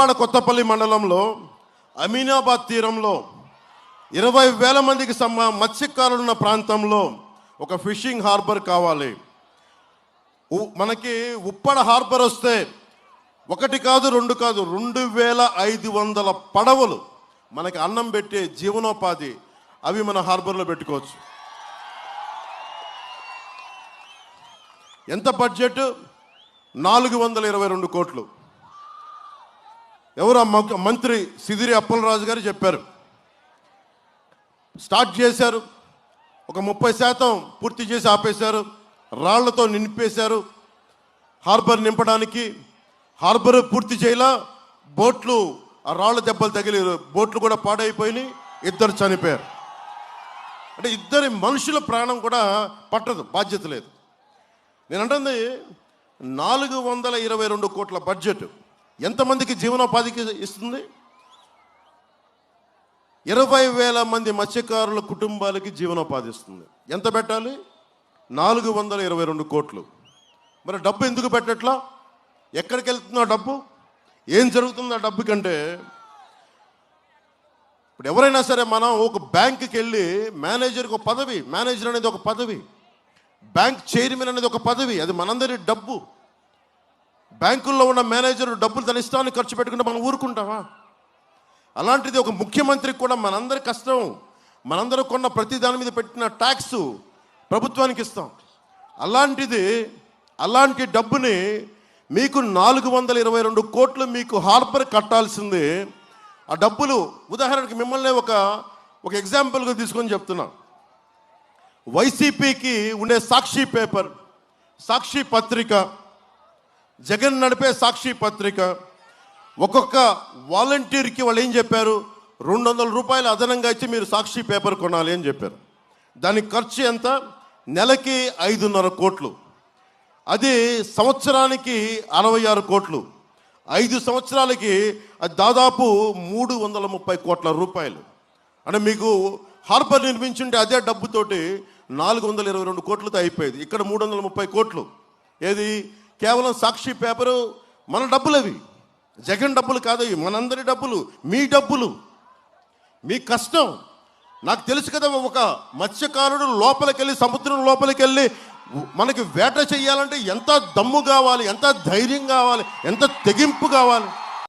ఉప్పాడ కొత్తపల్లి మండలంలో అమీనాబాద్ తీరంలో ఇరవై వేల మందికి సమ మత్స్యకారులు ఉన్న ప్రాంతంలో ఒక ఫిషింగ్ హార్బర్ కావాలి. ఉ- మనకి ఉప్పాడ హార్బర్ వస్తే ఒకటి కాదు రెండు కాదు రెండు వేల ఐదు వందల పడవలు మనకి అన్నం పెట్టే జీవనోపాధి అవి మన హార్బర్లో పెట్టుకోవచ్చు. ఎంత బడ్జెట్? నాలుగు వందల ఇరవై రెండు కోట్లు. ఎవరు ఆ మంత్రి సిదిరి అప్పలరాజు గారు చెప్పారు. స్టార్ట్ చేశారు. ఒక ముప్పై శాతం పూర్తి చేసి ఆపేశారు. రాళ్ళతో నింపేశారు. హార్బర్ నింపడానికి హార్బర్ పూర్తి చేయలా బోట్లు ఆ రాళ్ళ దెబ్బలు తగిలి బోట్లు కూడా పాడైపోయినాయి. ఇద్దరు చనిపోయారు. అంటే ఇద్దరి మనుషుల ప్రాణం కూడా పట్టదు బాధ్యత లేదు. నేను అంటుంది నాలుగు వందల ఇరవై రెండు కోట్ల బడ్జెట్ ఎంతమందికి జీవనోపాధికి ఇస్తుంది? ఇరవై వేల మంది మత్స్యకారుల కుటుంబాలకి జీవనోపాధి ఇస్తుంది. ఎంత పెట్టాలి? నాలుగు వందల ఇరవై రెండు కోట్లు. మరి డబ్బు ఎందుకు పెట్టట్లా? ఎక్కడికి వెళ్తుందో డబ్బు? ఏం జరుగుతుందో ఆ డబ్బు కంటే? ఇప్పుడు ఎవరైనా సరే మనం ఒక బ్యాంకుకి వెళ్ళి మేనేజర్కి ఒక పదవి మేనేజర్ అనేది ఒక పదవి బ్యాంక్ చైర్మన్ అనేది ఒక పదవి అది మనందరి డబ్బు. బ్యాంకుల్లో ఉన్న మేనేజర్ డబ్బులు తన ఇష్టాన్ని ఖర్చు పెట్టుకుంటే మనం ఊరుకుంటామా? అలాంటిది ఒక ముఖ్యమంత్రికి కూడా మనందరి కష్టం. మనందరూ కొన్న ప్రతి దాని మీద పెట్టిన ట్యాక్స్ ప్రభుత్వానికి ఇస్తాం. అలాంటిది అలాంటి డబ్బుని మీకు నాలుగు వందల ఇరవై రెండు కోట్లు మీకు హార్బర్ కట్టాల్సింది. ఆ డబ్బులు ఉదాహరణకి మిమ్మల్ని ఒక ఒక ఎగ్జాంపుల్గా తీసుకొని చెప్తున్నా. వైసీపీకి ఉండే సాక్షి పేపర్ సాక్షి పత్రిక జగన్ నడిపే సాక్షి పత్రిక. ఒక్కొక్క వాలంటీర్కి వాళ్ళు ఏం చెప్పారు? రెండు వందల రూపాయలు అదనంగా ఇచ్చి మీరు సాక్షి పేపర్ కొనాలి అని చెప్పారు. దానికి ఖర్చు ఎంత? నెలకి ఐదున్నర కోట్లు. అది సంవత్సరానికి అరవై ఆరు కోట్లు. ఐదు సంవత్సరాలకి అది దాదాపు మూడు వందల ముప్పై కోట్ల రూపాయలు. అంటే మీకు హార్బర్ నిర్మించుంటే అదే డబ్బుతోటి నాలుగు వందల ఇరవై రెండు కోట్లతో అయిపోయేది. ఇక్కడ మూడు వందల ముప్పై కోట్లు. ఏది? కేవలం సాక్షి పేపరు మన డబ్బులు అవి జగన్ డబ్బులు కాదు అవి మనందరి డబ్బులు మీ డబ్బులు. మీ కష్టం. నాకు తెలుసు కదా ఒక మత్స్యకారుడు లోపలికి వెళ్ళి సముద్రం లోపలికి వెళ్ళి మనకి వేట చేయాలంటే ఎంత దమ్ము కావాలి ఎంత ధైర్యం కావాలి ఎంత తెగింపు కావాలి.